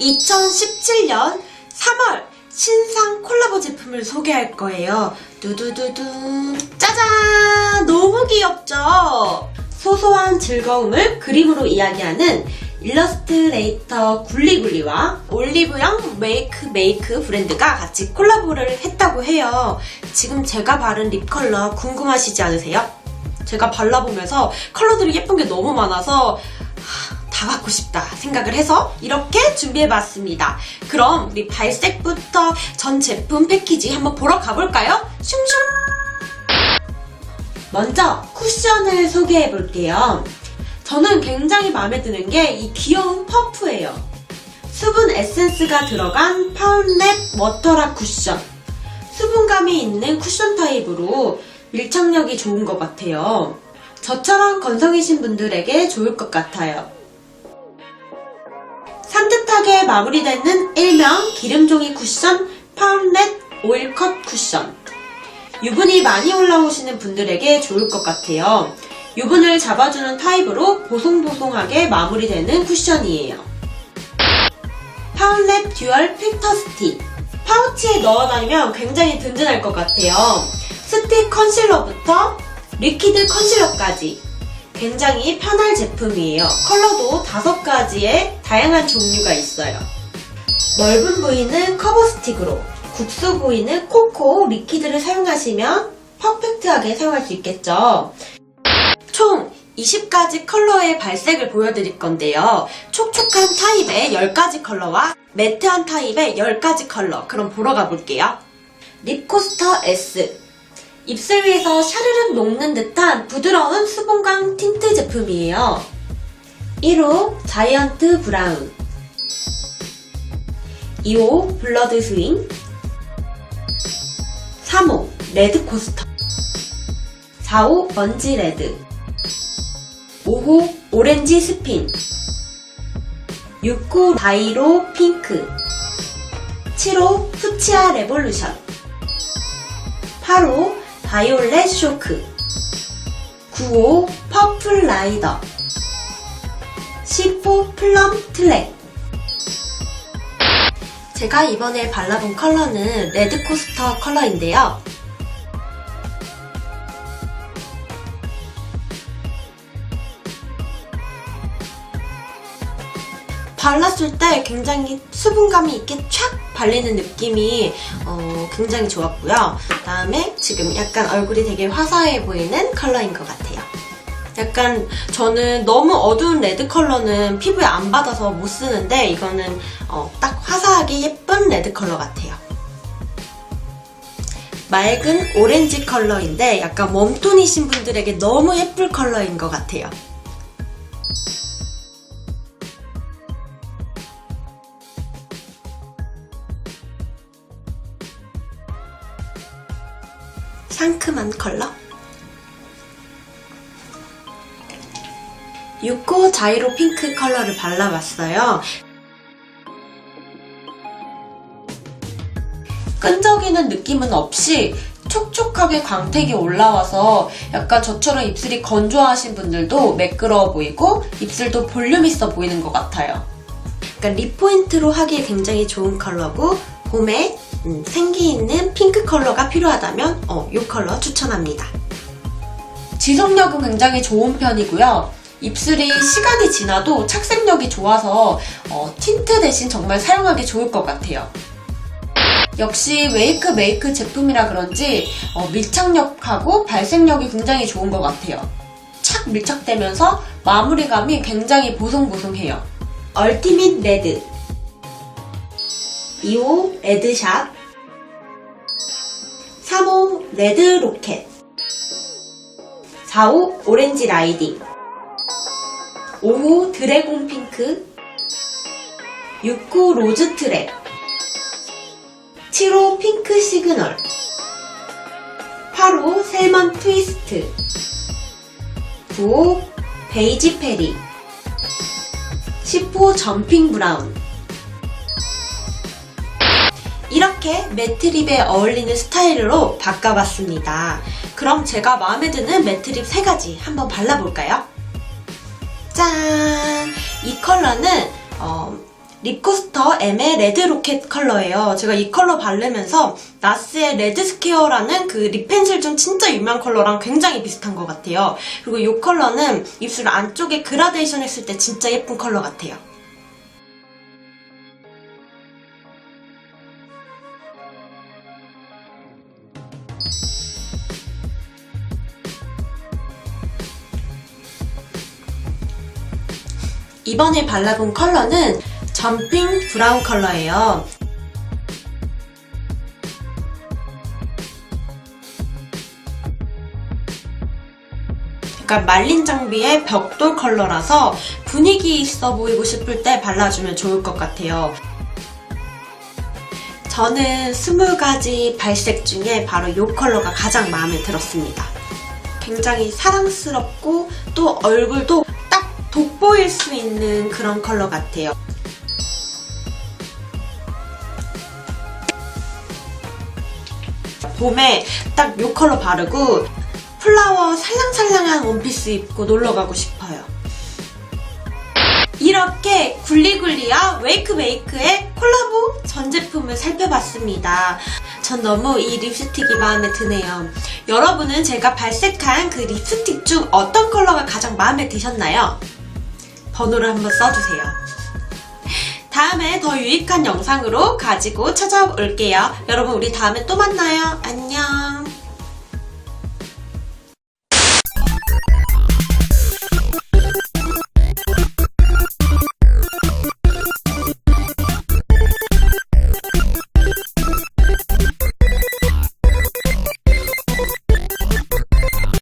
2017년 3월 신상 콜라보 제품을 소개할 거예요. 두두두두. 짜잔! 너무 귀엽죠? 소소한 즐거움을 그림으로 이야기하는 일러스트레이터 굴리굴리와 올리브영 메이크 메이크 브랜드가 같이 콜라보를 했다고 해요. 지금 제가 바른 립 컬러 궁금하시지 않으세요? 제가 발라보면서 컬러들이 예쁜 게 너무 많아서 하, 다 갖고 싶다 생각을 해서 이렇게 준비해봤습니다. 그럼 우리 발색부터 전 제품 패키지 한번 보러 가볼까요? 슝슝! 먼저 쿠션을 소개해볼게요. 저는 굉장히 마음에 드는 게 이 귀여운 퍼프예요. 수분 에센스가 들어간 파운랩 워터락 쿠션. 수분감이 있는 쿠션 타입으로 밀착력이 좋은 것 같아요. 저처럼 건성이신 분들에게 좋을 것 같아요. 산뜻하게 마무리되는 일명 기름종이 쿠션 파운렛 오일컷 쿠션. 유분이 많이 올라오시는 분들에게 좋을 것 같아요. 유분을 잡아주는 타입으로 보송보송하게 마무리되는 쿠션이에요. 파운랩 듀얼 필터 스틱. 파우치에 넣어 다니면 굉장히 든든할 것 같아요. 스틱 컨실러부터 리퀴드 컨실러까지 굉장히 편할 제품이에요. 컬러도 다섯 가지의 다양한 종류가 있어요. 넓은 부위는 커버 스틱으로, 국수 부위는 코코 리퀴드를 사용하시면 퍼펙트하게 사용할 수 있겠죠. 총 20가지 컬러의 발색을 보여드릴 건데요. 촉촉한 타입의 10가지 컬러와 매트한 타입의 10가지 컬러. 그럼 보러 가볼게요. 립코스터 S. 입술 위에서 샤르륵 녹는 듯한 부드러운 수분감 틴트 제품이에요. 1호 자이언트 브라운 2호 블러드 스윙 3호 레드 코스터 4호 먼지 레드 5호 오렌지 스핀 6호 다이로 핑크 7호 푸치아 레볼루션 8호 바이올렛 쇼크. 9호 퍼플 라이더. 10호 플럼 트랙. 제가 이번에 발라본 컬러는 레드 코스터 컬러인데요. 발랐을 때 굉장히 수분감이 있게 촥 발리는 느낌이 어, 굉장히 좋았고요. 그 다음에 지금 약간 얼굴이 되게 화사해 보이는 컬러인 것 같아요. 약간 저는 너무 어두운 레드 컬러는 피부에 안 받아서 못 쓰는데 이거는 어, 딱 화사하게 예쁜 레드 컬러 같아요. 맑은 오렌지 컬러인데 약간 웜톤이신 분들에게 너무 예쁠 컬러인 것 같아요. 상큼한 컬러? 6호 자이로 핑크 컬러를 발라봤어요. 끈적이는 느낌은 없이 촉촉하게 광택이 올라와서 약간 저처럼 입술이 건조하신 분들도 매끄러워 보이고 입술도 볼륨 있어 보이는 것 같아요. 약간 립 포인트로 하기에 굉장히 좋은 컬러고 봄에 음, 생기 있는 핑크 컬러가 필요하다면 어, 이 컬러 추천합니다. 지속력은 굉장히 좋은 편이고요. 입술이 시간이 지나도 착색력이 좋아서 어, 틴트 대신 정말 사용하기 좋을 것 같아요. 역시 웨이크 메이크 제품이라 그런지 어, 밀착력하고 발색력이 굉장히 좋은 것 같아요. 착 밀착되면서 마무리감이 굉장히 보송보송해요. 얼티밋 레드 2호 레드샷 3호 레드 로켓. 4호 오렌지 라이딩 5호 드래곤 핑크. 6호 로즈 트랩. 7호 핑크 시그널. 8호 셀먼 트위스트. 9호 베이지 페리. 10호 점핑 브라운 이렇게 매트립에 어울리는 스타일로 바꿔봤습니다. 그럼 제가 마음에 드는 매트립 3가지 한번 발라볼까요? 짠! 이 컬러는 어, 립코스터 M의 레드 로켓 컬러예요. 제가 이 컬러 바르면서 나스의 레드 스퀘어라는 그 립 펜슬 중 진짜 유명한 컬러랑 굉장히 비슷한 것 같아요. 그리고 이 컬러는 입술 안쪽에 그라데이션 했을 때 진짜 예쁜 컬러 같아요. 이번에 발라본 컬러는 점핑 브라운 컬러예요. 약간 말린 장비의 벽돌 컬러라서 분위기 있어 보이고 싶을 때 발라주면 좋을 것 같아요. 저는 20가지 발색 중에 바로 이 컬러가 가장 마음에 들었습니다. 굉장히 사랑스럽고 또 얼굴도 딱 돋보일 수 있는 그런 컬러 같아요. 봄에 딱 이 컬러 바르고 플라워 살랑살랑한 원피스 입고 놀러 가고 싶어요. 이렇게 굴리굴리와 웨이크메이크의 콜라보 전 제품을 살펴봤습니다. 전 너무 이 립스틱이 마음에 드네요. 여러분은 제가 발색한 그 립스틱 중 어떤 컬러가 가장 마음에 드셨나요? 번호를 한번 써주세요. 다음에 더 유익한 영상으로 가지고 찾아올게요. 여러분, 우리 다음에 또 만나요. 안녕.